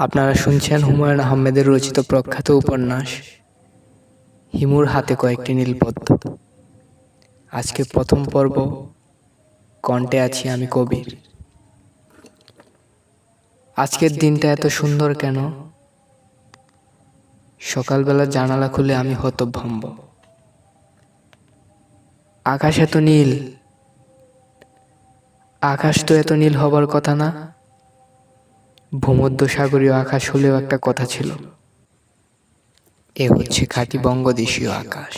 আপনারা শুনছেন হুমায়ুন আহমেদের রচিত প্রখ্যাত উপন্যাস। হিমুর হাতে কয়েকটি নীলপদ্ম আজকে প্রথম পর্ব, কণ্ঠে আছি আমি কবির। আজকের দিনটা এত সুন্দর কেন? সকালবেলা জানালা খুলে আমি হতভম্ব। আকাশ এত নীল। আকাশ তো এত নীল হবার কথা না? ভূমধ্য সাগরীয় আকাশ হলেও একটা কথা ছিল। এ হচ্ছে খাঁটি বঙ্গদেশীয় আকাশ।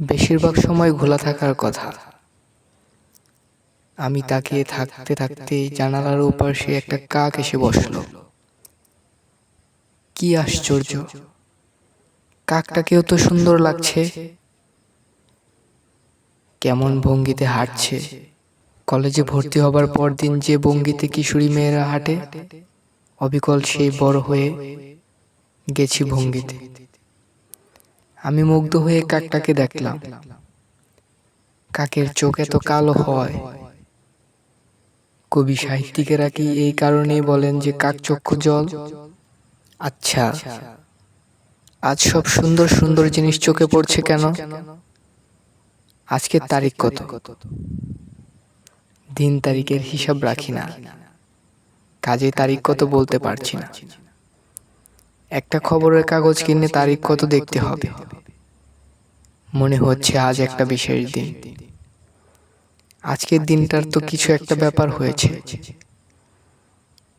বেশিরভাগ সময় ঘোলা থাকার কথা। আমি তাকিয়ে থাকতে থাকতে জানালার উপর সে একটা কাক এসে বসল। কি আশ্চর্য! কাকটাকেও তো সুন্দর লাগছে। কেমন ভঙ্গিতে হাঁটছে। কলেজে ভর্তি হবার পর দিন যে বঙ্গিতে কিশোরী মেয়েরা হাঁটে অবিকল সেই বড় হয়ে গেছি ভঙ্গিতে। আমি মুগ্ধ হয়ে কাকটাকে দেখলাম। কাকের চোখ এত কালো হয়। কবি সাহিত্যিকেরা কি এই কারণেই বলেন যে কাক চক্ষু জল? আচ্ছা। আজ সব সুন্দর সুন্দর জিনিস চোখে পড়ছে কেন? আজকের তারিখ কত? দিন তারিখের হিসাব রাখি না। কাজে তারিখ কত বলতে পারছি না। একটা খবরের কাগজ কিনে তারিখ কত দেখতে হবে। মনে হচ্ছে আজ একটা বিশেষ দিন। আজকের দিনটার তো কিছু একটা ব্যাপার হয়েছে।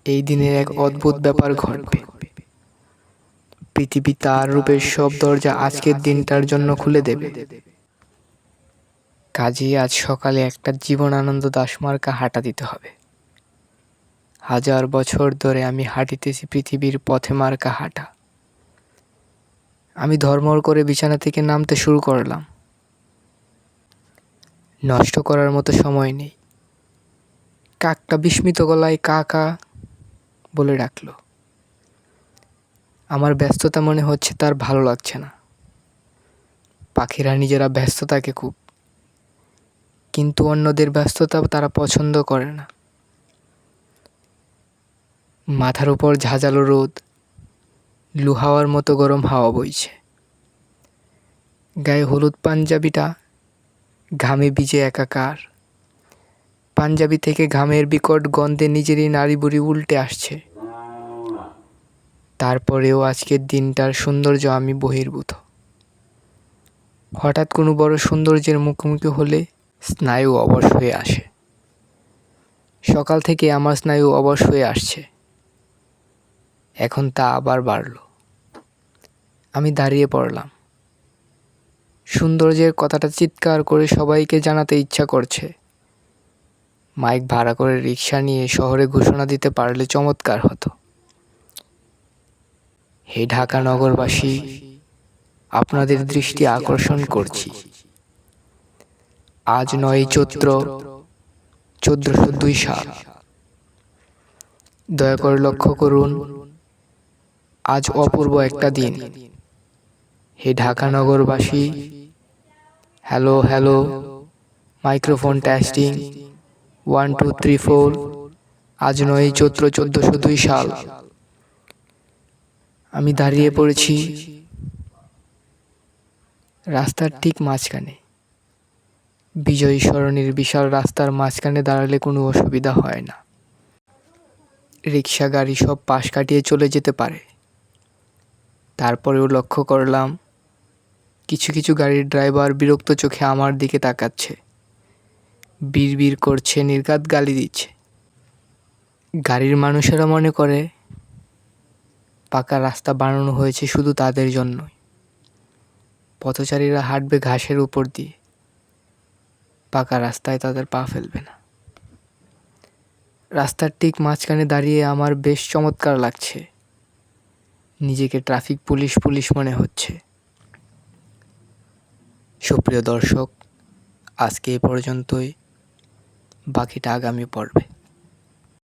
এই দিনের এক অদ্ভুত ব্যাপার ঘটবে। পৃথিবী তার রূপের সব দরজা আজকের দিনটার জন্য খুলে দেবে। কাজেই আজ সকালে একটা জীবন আনন্দ দাসমার্কা হাঁটা দিতে হবে। হাজার বছর ধরে আমি হাঁটিতেছি পৃথিবীর পথে মার্কা হাঁটা। আমি ধর্মর করে বিছানা থেকে নামতে শুরু করলাম। নষ্ট করার মতো সময় নেই। কাকটা বিস্মিত গলায় কা কা বলে ডাকলো। আমার ব্যস্ততা মনে হচ্ছে তার ভালো লাগছে না। পাখিরা নিজেরা ব্যস্ততাকে খুব কিন্তু অন্যদের ব্যস্ততা তারা পছন্দ করে না। মাথার উপর ঝাঁঝালো রোদ লুহাওয়ার মতো গরম হাওয়া বইছে। গায়ে হলুদ পাঞ্জাবিটা ঘামে ভিজে একাকার। পাঞ্জাবি থেকে ঘামের বিকট গন্ধে নিজেরই নাড়ি বুড়ি উল্টে আসছে। তারপরেও আজকের দিনটার সৌন্দর্য আমি বহির্ভূত। হঠাৎ কোনো বড় সৌন্দর্যের মুখোমুখি হলে স্নায়ু অবশ হয়ে আসে। সকাল থেকে আমার স্নায়ু অবশ হয়ে আসছে। এখন তা আবার বাড়ল। আমি দাঁড়িয়ে পড়লাম। সৌন্দর্যের কথাটা চিৎকার করে সবাইকে জানাতে ইচ্ছা করছে। মাইক ভাড়া করে রিক্সা নিয়ে শহরে ঘোষণা দিতে পারলে চমৎকার হতো। হে ঢাকা নগরবাসী, আপনাদের দৃষ্টি আকর্ষণ করছি। আজ নয় চৈত্র চোদ্দশো দুই সাল। দয়া করে লক্ষ্য করুন, আজ অপূর্ব একটা দিন। হে ঢাকা নগরবাসী, hello hello, microphone testing one two three four আজ নয় চৈত্র চোদ্দশো দুই সাল। আমি দাঁড়িয়ে পড়েছি রাস্তার ঠিক মাঝখানে। বিজয়ী সরণির বিশাল রাস্তার মাঝখানে দাঁড়ালে কোনো অসুবিধা হয় না। রিক্সা গাড়ি সব পাশ কাটিয়ে চলে যেতে পারে। তারপরেও লক্ষ্য করলাম, কিছু কিছু গাড়ির ড্রাইভার বিরক্ত চোখে আমার দিকে তাকাচ্ছে। বিড় করছে নির্গাত গালি দিচ্ছে। গাড়ির মানুষেরা মনে করে, পাকা রাস্তা বানানো হয়েছে শুধু তাদের জন্যই। পথচারীরা হাঁটবে ঘাসের উপর দিয়ে। পাকা রাস্তায় তাদের পা ফেলবে না। রাস্তার ঠিক মাঝখানে দাঁড়িয়ে আমার বেশ চমৎকার লাগছে। নিজেকে ট্রাফিক পুলিশ পুলিশ মনে হচ্ছে। সুপ্রিয় দর্শক, আজকে এ পর্যন্তই। বাকিটা আগামী পর্বে।